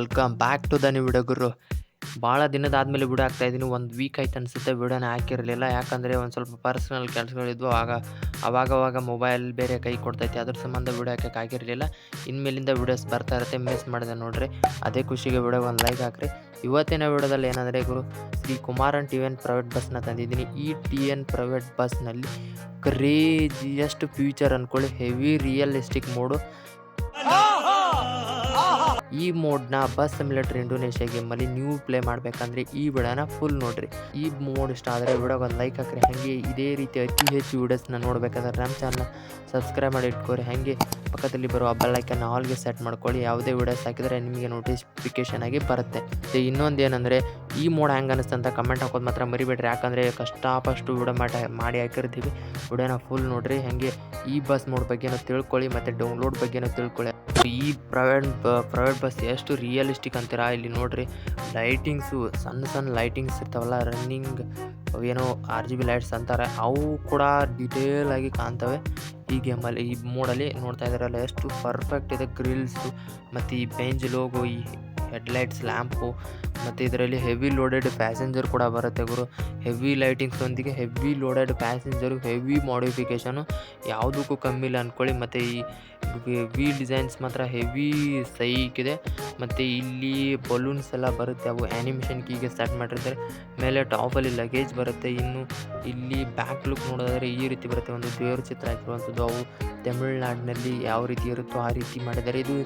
Welcome back to the new video ಗುರು. ಭಾಳ ದಿನದಾದಮೇಲೆ video ಆಗ್ತಾ ಇದ್ದೀನಿ ಒಂದು ವೀಕ್ ಆಯ್ತು ಅನಿಸುತ್ತೆ ವಿಡಿಯೋನ ಹಾಕಿರಲಿಲ್ಲ. ಯಾಕಂದರೆ ಒಂದು ಸ್ವಲ್ಪ ಪರ್ಸ್ನಲ್ ಕೆಲಸಗಳಿದ್ವು ಆಗ, ಅವಾಗವಾಗ ಮೊಬೈಲ್ ಬೇರೆ ಕೈ ಕೊಡ್ತೈತಿ. ಅದ್ರ ಸಂಬಂಧ ವಿಡಿಯೋ ಹಾಕಕ್ಕೆ ಆಗಿರಲಿಲ್ಲ. ಇನ್ಮೇಲಿಂದ ವಿಡಿಯೋಸ್ ಬರ್ತಾ ಇರುತ್ತೆ. ಮಿಸ್ ಮಾಡಿದೆ ನೋಡ್ರಿ. ಅದೇ ಖುಷಿಗೆ ವಿಡಿಯೋ ಒಂದು ಲೈಕ್ ಹಾಕ್ರಿ. ಇವತ್ತಿನ ವಿಡಿಯೋದಲ್ಲಿ ಏನಂದರೆ ಗುರು, Shri Kumaran T N private ಬಸ್ನ ತಂದಿದ್ದೀನಿ. ಈ ಟಿ ಎನ್ ಪ್ರೈವೇಟ್ ಬಸ್ನಲ್ಲಿ ಕ್ರೇಜಿಯಸ್ಟ್ ಫ್ಯೂಚರ್ ಅಂದ್ಕೊಳ್ಳಿ ಹೆವಿ ರಿಯಲಿಸ್ಟಿಕ್ ಮೋಡು ಈ ಮೋಡ್ನ ಬಸ್ ಸಿಮ್ಯುಲೇಟರ್ ಇಂಡೋನೇಷ್ಯಾ ಗೇಮಲ್ಲಿ ನೀವು ಪ್ಲೇ ಮಾಡಬೇಕಂದ್ರೆ ಈ ವಿಡಿಯೋನ ಫುಲ್ ನೋಡ್ರಿ. ಈ ಮೋಡ್ ಇಷ್ಟ ಆದರೆ ವಿಡಿಯೋಗೆ ಒಂದು ಲೈಕ್ ಹಾಕ್ರಿ. ಹಾಗೆ ಇದೇ ರೀತಿ ಅತಿ ಹೆಚ್ಚು ವಿಡಿಯೋಸ್ನ ನೋಡ್ಬೇಕಾದ್ರೆ ನಮ್ಮ ಚಾನಲ್ನ ಸಬ್ಸ್ಕ್ರೈಬ್ ಮಾಡಿ ಇಟ್ಕೋರಿ. ಹಾಗೆ ಪಕ್ಕದಲ್ಲಿ ಬರುವ ಬೆಲ್ ಐಕನ್ ಆಲ್ಗೆ ಸೆಟ್ ಮಾಡ್ಕೊಳ್ಳಿ. ಯಾವುದೇ ವಿಡಿಯೋಸ್ ಹಾಕಿದರೆ ನಿಮಗೆ ನೋಟಿಫಿಕೇಶನ್ ಆಗಿ ಬರುತ್ತೆ. ಮತ್ತು ಇನ್ನೊಂದು ಏನಂದರೆ, ಈ ಮೋಡ್ ಹ್ಯಾಂಗ್ ಅನಿಸ್ತು ಅಂತ ಕಮೆಂಟ್ ಹಾಕೋದು ಮಾತ್ರ ಮರಿಬೇಡ್ರಿ. ಯಾಕಂದರೆ ಕಷ್ಟಪಷ್ಟು ವಿಡಿಯೋ ಮಾಡಿ ಮಾಡಿ ಹಾಕಿರ್ತೀವಿ. ವಿಡಿಯೋನ ಫುಲ್ ನೋಡ್ರಿ. ಹಾಗೆ ಈ ಬಸ್ ಮೋಡ್ ಬಗ್ಗೆನೂ ತಿಳ್ಕೊಳ್ಳಿ, ಮತ್ತು ಡೌನ್ಲೋಡ್ ಬಗ್ಗೆನೂ ತಿಳ್ಕೊಳ್ಳಿ. ಈ ಪ್ರೈವೇಟ್ ಪ್ರೈವೇಟ್ ಬಸ್ ಎಷ್ಟು ರಿಯಲಿಸ್ಟಿಕ್ ಅಂತೀರಾ ಇಲ್ಲಿ ನೋಡ್ರಿ. ಲೈಟಿಂಗ್ಸು ಸಣ್ಣ ಸಣ್ಣ ಲೈಟಿಂಗ್ಸ್ ಇರ್ತಾವಲ್ಲ ರನ್ನಿಂಗ್ ಏನೋ ಆರ್ ಜಿ ಬಿ ಲೈಟ್ಸ್ ಅಂತಾರೆ. ಅವು ಕೂಡ ಡೀಟೇಲ್ ಆಗಿ ಕಾಣ್ತವೆ. ಈ ಗೇಮಲ್ಲಿ ಈ ಮೋಡಲ್ಲಿ ನೋಡ್ತಾ ಇದ್ದಾರಲ್ಲ, ಎಷ್ಟು ಪರ್ಫೆಕ್ಟ್ ಇದೆ ಗ್ರಿಲ್ಸು ಮತ್ತು ಈ ಬೆಂಜ್ ಲೋಗೋ ಈ ಹೆಡ್ಲೈಟ್ಸ್, ಲ್ಯಾಂಪು ಮತ್ತು ಇದರಲ್ಲಿ ಹೆವಿ ಲೋಡೆಡ್ ಪ್ಯಾಸೆಂಜರ್ ಕೂಡ ಬರುತ್ತೆ ಗುರು. Heavy ಲೈಟಿಂಗ್ಸೊಂದಿಗೆ heavy loaded passenger, heavy modification ಯಾವುದಕ್ಕೂ ಕಮ್ಮಿ ಇಲ್ಲ ಅಂದ್ಕೊಳ್ಳಿ ಮತ್ತು ಈ ವೀಲ್ ಡಿಸೈನ್ಸ್ ಮಾತ್ರ ಹೆವಿ ಸೈಕಿದೆ ಮತ್ತು ಇಲ್ಲಿ ಬಲೂನ್ಸ್ ಎಲ್ಲ ಬರುತ್ತೆ. ಅವು ಆ್ಯನಿಮೇಷನ್ ಕೀಗೆ ಸ್ಟಾರ್ಟ್ ಮಾಡಿರ್ತಾರೆ. ಮೇಲೆ ಟಾಪಲ್ಲಿ ಲಗೇಜ್ ಬರುತ್ತೆ. ಇನ್ನು ಇಲ್ಲಿ ಬ್ಯಾಕ್ ಲುಕ್ ನೋಡೋದಾದರೆ ಈ ರೀತಿ ಬರುತ್ತೆ. ಒಂದು ದೇವ್ರ ಚಿತ್ರ ಹಾಕಿರುವಂಥದ್ದು. ಅವು ತಮಿಳ್ನಾಡಿನಲ್ಲಿ ಯಾವ ರೀತಿ ಇರುತ್ತೋ ಆ ರೀತಿ ಮಾಡಿದ್ದಾರೆ. ಇದು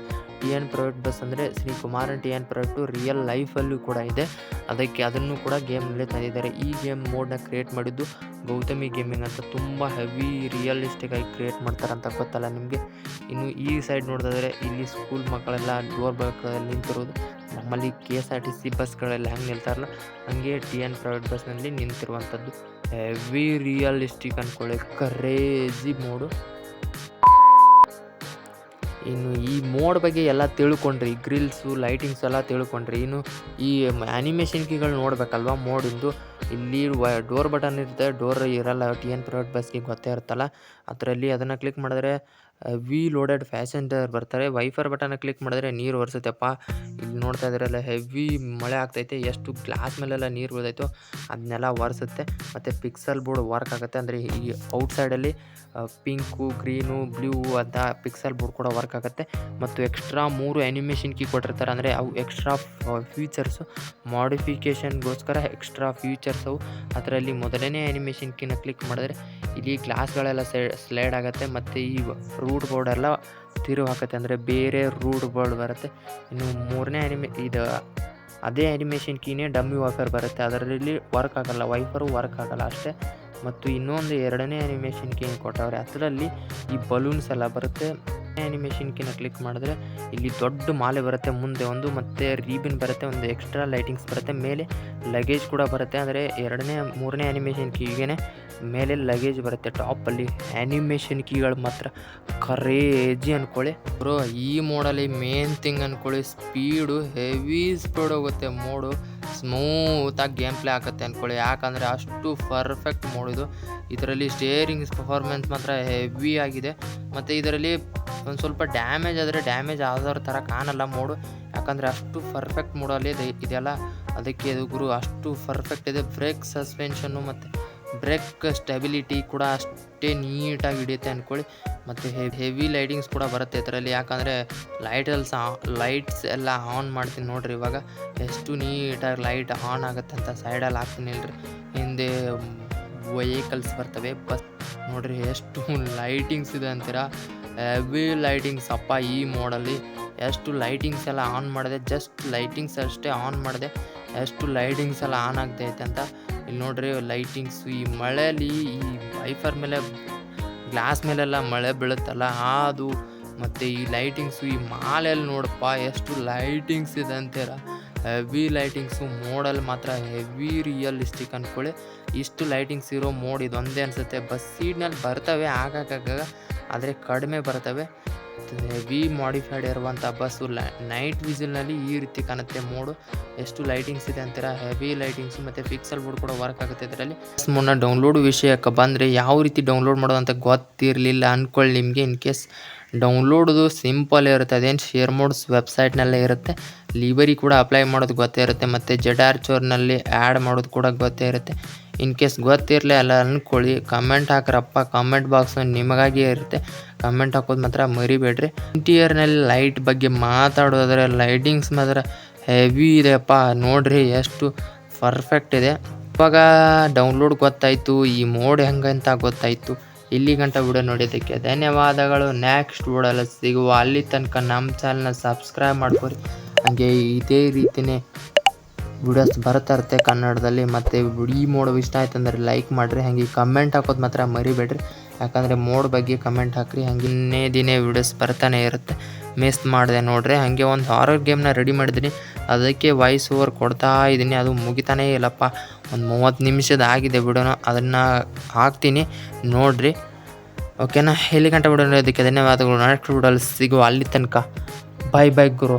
ಟಿ ಎನ್ ಪ್ರೈವೇಟ್ ಬಸ್ ಅಂದರೆ Shri Kumaran T N product real ಲೈಫಲ್ಲೂ ಕೂಡ ಇದೆ. ಅದಕ್ಕೆ ಅದನ್ನು ಕೂಡ ಗೇಮ್ನಲ್ಲಿ ತಂದಿದ್ದಾರೆ. ಈ ಗೇಮ್ ಮೋಡ್ನ ಕ್ರಿಯೇಟ್ ಮಾಡಿದ್ದು ಗೌತಮಿ ಗೇಮಿಂಗ್ ಅಂತ. ತುಂಬ ಹೆವಿ ರಿಯಲಿಸ್ಟಿಕ್ ಆಗಿ ಕ್ರಿಯೇಟ್ ಮಾಡ್ತಾರಂತ ಗೊತ್ತಲ್ಲ ನಿಮಗೆ? ಇನ್ನು ಈ ಸೈಡ್ ನೋಡಿದ್ರೆ ಇಲ್ಲಿ ಸ್ಕೂಲ್ ಮಕ್ಕಳೆಲ್ಲ ಡೋರ್ ಬಗ್ಗದಲ್ಲಿ ನಿಂತಿರೋದು. ನಮ್ಮಲ್ಲಿ K S R T C ಬಸ್ಗಳೆಲ್ಲ ಹೆಂಗೆ ನಿಲ್ತಾರಲ್ಲ, ಹಂಗೆ ಟಿ ಎನ್ ಪ್ರೈವೇಟ್ ಬಸ್ನಲ್ಲಿ ನಿಂತಿರುವಂಥದ್ದು ಹೆವಿ ರಿಯಲಿಸ್ಟಿಕ್ ಅಂದ್ಕೊಳ್ಳಿ ಕರೇಜಿ ಮೋಡು ಇನ್ನು ಈ ಮೋಡ್ ಬಗ್ಗೆ ಎಲ್ಲ ತಿಳ್ಕೊಂಡ್ರಿ ಗ್ರಿಲ್ಸು ಲೈಟಿಂಗ್ಸ್ ಎಲ್ಲ ತಿಳ್ಕೊಂಡ್ರಿ. ಇನ್ನು ಈ ಆ್ಯನಿಮೇಷನ್ ನೋಡಬೇಕಲ್ವಾ ಮೋಡ್ ಮೋಡಿಂದು? ಇಲ್ಲಿ ಡೋರ್ ಬಟನ್ ಇರುತ್ತೆ ಡೋರ್ ಇರಲ್ಲ ಟಿ ಎನ್ ಪ್ರೈವೇಟ್ ಬಸ್ಗೆ ಗೊತ್ತೇ ಇರುತ್ತಲ್ಲ? ಅದರಲ್ಲಿ ಅದನ್ನು ಕ್ಲಿಕ್ ಮಾಡಿದ್ರೆ ವಿ ಲೋಡೆಡ್ ಪ್ಯಾಸೆಂಜರ್ ಬರ್ತಾರೆ. ವೈಫರ್ ಬಟನ್ ಕ್ಲಿಕ್ ಮಾಡಿದ್ರೆ ನೀರು ಒರೆಸುತ್ತೆಪ್ಪ. ಇಲ್ಲಿ ನೋಡ್ತಾ ಇದ್ರಲ್ಲ ಹೆವಿ ಮಳೆ ಆಗ್ತೈತೆ. ಎಷ್ಟು ಗ್ಲಾಸ್ ಮೇಲೆಲ್ಲ ನೀರು ಬೀಳ್ತೈತೋ ಅದನ್ನೆಲ್ಲ ಒರೆಸುತ್ತೆ. ಮತ್ತು ಪಿಕ್ಸಲ್ ಬೋರ್ಡ್ ವರ್ಕ್ ಆಗುತ್ತೆ. ಅಂದರೆ ಈ ಔಟ್ಸೈಡಲ್ಲಿ ಪಿಂಕು ಗ್ರೀನು ಬ್ಲೂ ಅಂತ ಪಿಕ್ಸಲ್ ಬೋರ್ಡ್ ಕೂಡ ವರ್ಕ್ ಆಗುತ್ತೆ. ಮತ್ತು ಎಕ್ಸ್ಟ್ರಾ ಮೂರು ಆ್ಯನಿಮೇಷನ್ ಕೀ ಕೊಟ್ಟಿರ್ತಾರೆ. ಅಂದರೆ ಅವು ಎಕ್ಸ್ಟ್ರಾ ಫ್ಯೂಚರ್ಸು ಮಾಡಿಫಿಕೇಷನ್ಗೋಸ್ಕರ ಎಕ್ಸ್ಟ್ರಾ ಫ್ಯೂಚರ್ಸ್ ಅವು. ಅದರಲ್ಲಿ ಮೊದಲನೇ ಆ್ಯನಿಮೇಷನ್ ಕೀನ ಕ್ಲಿಕ್ ಮಾಡಿದ್ರೆ ಇಲ್ಲಿ ಗ್ಲಾಸ್ಗಳೆಲ್ಲ ಸ್ಲೈಡ್ ಆಗುತ್ತೆ ಮತ್ತು ಈ ರೂಟ್ ಬೋರ್ಡ್ ಎಲ್ಲ ತಿರುವು ಹಾಕುತ್ತೆ ಅಂದರೆ ಬೇರೆ ರೂಟ್ ಬೋರ್ಡ್ ಬರುತ್ತೆ. ಇನ್ನು ಮೂರನೇ ಆ್ಯನಿಮೇ ಇದು ಅದೇ ಆ್ಯನಿಮೇಷನ್ ಕೀನೇ ಡಮ್ಮಿ ವಾಫರ್ ಬರುತ್ತೆ. ಅದರಲ್ಲಿ ವರ್ಕ್ ಆಗಲ್ಲ ವೈಫರು ವರ್ಕ್ ಆಗೋಲ್ಲ ಅಷ್ಟೇ. ಮತ್ತು ಇನ್ನೊಂದು ಎರಡನೇ ಆ್ಯನಿಮೇಷನ್ ಕೀನ್ ಕೊಟ್ಟವ್ರೆ, ಅದರಲ್ಲಿ ಈ ಬಲೂನ್ಸ್ ಎಲ್ಲ ಬರುತ್ತೆ. ಆ್ಯನಿಮೇಷನ್ ಕೀನ ಕ್ಲಿಕ್ ಮಾಡಿದ್ರೆ ಇಲ್ಲಿ ದೊಡ್ಡ ಮಾಲೆ ಬರುತ್ತೆ, ಮುಂದೆ ಒಂದು ಮತ್ತು ರೀಬಿನ್ ಬರುತ್ತೆ, ಒಂದು ಎಕ್ಸ್ಟ್ರಾ ಲೈಟಿಂಗ್ಸ್ ಬರುತ್ತೆ, ಮೇಲೆ ಲಗೇಜ್ ಕೂಡ ಬರುತ್ತೆ, ಅಂದರೆ ಎರಡನೇ, ಮೂರನೇ ಆ್ಯನಿಮೇಷನ್ ಕೀಗೇನೆ ಮೇಲೆ ಲಗೇಜ್ ಬರುತ್ತೆ ಟಾಪಲ್ಲಿ ಆ್ಯನಿಮೇಷನ್ ಕೀಗಳು ಮಾತ್ರ. ಕರೇಜಿ ಅಂದ್ಕೊಳ್ಳಿ ಬ್ರೋ ಈ ಮೋಡಲ್ಲಿ ಮೇನ್ ಥಿಂಗ್ ಅಂದ್ಕೊಳ್ಳಿ ಸ್ಪೀಡು ಹೆವಿ ಸ್ಪೀಡ್ ಹೋಗುತ್ತೆ ಮೋಡು ಸ್ಮೂತಾಗಿ ಗೇಮ್ ಪ್ಲೇ ಆಗುತ್ತೆ ಅಂದ್ಕೊಳ್ಳಿ ಯಾಕಂದರೆ ಅಷ್ಟು ಪರ್ಫೆಕ್ಟ್ ಮೂಡಿದು ಇದರಲ್ಲಿ ಸ್ಟೇರಿಂಗ್ಸ್ ಪರ್ಫಾರ್ಮೆನ್ಸ್ ಮಾತ್ರ ಹೆವಿ ಆಗಿದೆ. ಮತ್ತು ಇದರಲ್ಲಿ ಒಂದು ಸ್ವಲ್ಪ ಡ್ಯಾಮೇಜ್ ಆದರೆ ಡ್ಯಾಮೇಜ್ ಆದವ್ರ ಥರ ಕಾಣಲ್ಲ ಮೋಡು ಯಾಕಂದರೆ ಅಷ್ಟು ಪರ್ಫೆಕ್ಟ್ ಮೋಡಲ್ಲಿ ಇದೆ ಇದೆಲ್ಲ ಅದಕ್ಕೆ ಇದು ಗುರು, ಅಷ್ಟು ಪರ್ಫೆಕ್ಟ್ ಇದೆ. ಬ್ರೇಕ್ ಸಸ್ಪೆನ್ಷನ್ನು ಮತ್ತು ಬ್ರೇಕ್ ಸ್ಟೆಬಿಲಿಟಿ ಕೂಡ ಅಷ್ಟೇ ನೀಟಾಗಿ ಹಿಡಿಯುತ್ತೆ ಅಂದ್ಕೊಳ್ಳಿ. ಮತ್ತು ಹೆವಿ ಲೈಟಿಂಗ್ಸ್ ಕೂಡ ಬರುತ್ತೆ ಇದರಲ್ಲಿ. ಯಾಕಂದರೆ ಲೈಟಲ್ಸ್ ಲೈಟ್ಸ್ ಎಲ್ಲ ಆನ್ ಮಾಡ್ತೀನಿ ನೋಡಿರಿ ಇವಾಗ. ಎಷ್ಟು ನೀಟಾಗಿ ಲೈಟ್ ಆನ್ ಆಗುತ್ತೆ ಅಂತ ಸೈಡಲ್ಲಿ ಹಾಕ್ತೀನಿ ಇಲ್ರಿ. ಹಿಂದೆ ವೆಹಿಕಲ್ಸ್ ಬರ್ತವೆ. ಬಸ್ ನೋಡ್ರಿ ಎಷ್ಟು ಲೈಟಿಂಗ್ಸ್ ಇದೆ ಅಂತೀರಾ. ಹೆವಿ ಲೈಟಿಂಗ್ಸ್ ಅಪ್ಪ ಈ ಮೋಡಲ್ಲಿ ಎಷ್ಟು ಲೈಟಿಂಗ್ಸ್ ಎಲ್ಲ ಆನ್ ಮಾಡಿದೆ. ಜಸ್ಟ್ ಲೈಟಿಂಗ್ಸ್ ಅಷ್ಟೇ ಆನ್ ಮಾಡಿದೆ. ಎಷ್ಟು ಲೈಟಿಂಗ್ಸ್ ಎಲ್ಲ ಆನ್ ಆಗ್ತೈತೆ ಅಂತ. ಇಲ್ಲಿ ನೋಡ್ರಿ ಲೈಟಿಂಗ್ಸ್ ಈ ಮಳೆಯಲ್ಲಿ ಈ ವೈಫರ್ ಮೇಲೆ ಗ್ಲಾಸ್ ಮೇಲೆಲ್ಲ ಮಳೆ ಬೀಳುತ್ತಲ್ಲ, ಅದು ಮತ್ತು ಈ ಲೈಟಿಂಗ್ಸು ಈ ಮಾಲೆಯಲ್ಲಿ ನೋಡಪ್ಪ, ಎಷ್ಟು ಲೈಟಿಂಗ್ಸ್ ಇದೆ ಅಂತೀರ? ಹೆವಿ ಲೈಟಿಂಗ್ಸು ಮೋಡಲ್ಲಿ ಮಾತ್ರ ಹೆವಿ ರಿಯಲಿಸ್ಟಿಕ್ ಅಂದ್ಕೊಳ್ಳಿ ಇಷ್ಟು ಲೈಟಿಂಗ್ಸ್ ಇರೋ ಮೋಡ್ ಇದೊಂದೇ ಅನಿಸುತ್ತೆ. ಬಸ್ ಸೀಟ್ನಲ್ಲಿ ಬರ್ತವೆ ಆಗಾಗ, ಆದರೆ ಕಡಿಮೆ ಬರ್ತವೆ. ಹೆವಿ ಮಾಡಿಫೈಡ್ ಇರುವಂಥ ಬಸ್ಸು ನೈಟ್ ವಿಸಿಲ್ನಲ್ಲಿ ಈ ರೀತಿ ಕಾಣುತ್ತೆ. ಮೋಡು ಎಷ್ಟು ಲೈಟಿಂಗ್ಸ್ ಇದೆ ಅಂತೀರ? ಹೆವಿ ಲೈಟಿಂಗ್ಸ್ ಮತ್ತು ಫಿಕ್ಸಲ್ ಬೋರ್ಡ್ ಕೂಡ ವರ್ಕ್ ಆಗುತ್ತೆ ಇದರಲ್ಲಿ. ಮುನ್ನ ಡೌನ್ಲೋಡ್ ವಿಷಯಕ್ಕೆ ಬಂದರೆ ಯಾವ ರೀತಿ ಡೌನ್ಲೋಡ್ ಮಾಡೋದು ಅಂತ ಗೊತ್ತಿರಲಿಲ್ಲ ಅಂದ್ಕೊಳ್ಳಿ ನಿಮಗೆ. ಇನ್ ಕೇಸ್ ಡೌನ್ಲೋಡ್ದು ಸಿಂಪಲ್ ಇರುತ್ತೆ. ಅದೇನು ಶೇರ್ ಮೋಡ್ಸ್ ವೆಬ್ಸೈಟ್ನಲ್ಲೇ ಇರುತ್ತೆ. ಲಿವರಿ ಕೂಡ ಅಪ್ಲೈ ಮಾಡೋದು ಗೊತ್ತೇ ಇರುತ್ತೆ. ಮತ್ತು ಜೆಡ್ ಚೋರ್ನಲ್ಲಿ ಆ್ಯಡ್ ಮಾಡೋದು ಕೂಡ ಗೊತ್ತೇ ಇರುತ್ತೆ. ಇನ್ ಕೇಸ್ ಗೊತ್ತಿರಲಿ ಅಲ್ಲ ಅಂದ್ಕೊಳ್ಳಿ ಕಮೆಂಟ್ ಹಾಕ್ರಪ್ಪ. ಕಮೆಂಟ್ ಬಾಕ್ಸ್ ನಿಮಗಾಗಿಯೇ ಇರುತ್ತೆ. ಕಮೆಂಟ್ ಹಾಕೋದು ಮಾತ್ರ ಮರಿಬೇಡ್ರಿ. ಇಂಟೀರಿಯರ್ನಲ್ಲಿ ಲೈಟ್ ಬಗ್ಗೆ ಮಾತಾಡೋದ್ರೆ ಲೈಟಿಂಗ್ಸ್ ಮಾತ್ರ ಹೆವಿ ಇದೆಯಪ್ಪ. ನೋಡ್ರಿ ಎಷ್ಟು ಪರ್ಫೆಕ್ಟ್ ಇದೆ. ಇವಾಗ ಡೌನ್ಲೋಡ್ ಗೊತ್ತಾಯಿತು, ಈ ಮೋಡ್ ಹೆಂಗಂತ ಗೊತ್ತಾಯಿತು. ಇಲ್ಲಿ ಗಂಟ ವಿಡಿಯೋ ನೋಡಿದ್ದಕ್ಕೆ ಧನ್ಯವಾದಗಳು. ನೆಕ್ಸ್ಟ್ ವಿಡಿಯೋಲ್ಲ ಸಿಗುವ ಅಲ್ಲಿ ತನಕ ನಮ್ಮ ಚಾನಲ್ನ ಸಬ್ಸ್ಕ್ರೈಬ್ ಮಾಡ್ಕೊರಿ. ಹಾಗೆ ಇದೇ ರೀತಿಯೇ ವಿಡಿಯೋಸ್ ಬರ್ತಾ ಇರುತ್ತೆ ಕನ್ನಡದಲ್ಲಿ. ಮತ್ತು ಈ ಮೋಡ್ ಇಷ್ಟ ಆಯ್ತು ಅಂದ್ರೆ ಲೈಕ್ ಮಾಡಿರಿ. ಹಾಗೆ ಕಮೆಂಟ್ ಹಾಕೋದು ಮಾತ್ರ ಮರಿಬೇಡ್ರಿ. ಯಾಕಂದರೆ ಮೋಡ್ ಬಗ್ಗೆ ಕಮೆಂಟ್ ಹಾಕ್ರಿ, ಹಾಗೆ ಇನ್ನೇ ದಿನೇ ವಿಡಿಯೋಸ್ ಬರ್ತಾನೆ ಇರುತ್ತೆ. ಮಿಸ್ ಮಾಡಿದೆ ನೋಡ್ರಿ, ಹಾಗೆ ಒಂದು ಹಾರರ್ ಗೇಮ್ನ ರೆಡಿ ಮಾಡಿದ್ದೀನಿ ಅದಕ್ಕೆ ವಾಯ್ಸ್ ಓವರ್ ಕೊಡ್ತಾ ಇದ್ದೀನಿ ಅದು ಮುಗಿತಾನೇ ಇಲ್ಲಪ್ಪ. ಒಂದು ಮೂವತ್ತು ನಿಮಿಷದ ಆಗಿದೆ ವಿಡಿಯೋನ ಅದನ್ನು ಹಾಕ್ತೀನಿ ನೋಡಿರಿ. ಓಕೆನಾ ಎಲ್ಲಿ ಗಂಟೆ ಬಿಡೋಣ ಅದಕ್ಕೆ ಧನ್ಯವಾದಗಳು. ನೆಕ್ಸ್ಟ್ ವಿಡಿಯೋಲ್ಲಿ ಸಿಗುವ ಅಲ್ಲಿ ತನಕ. ಬಾಯ್ ಬಾಯ್ ಗುರು.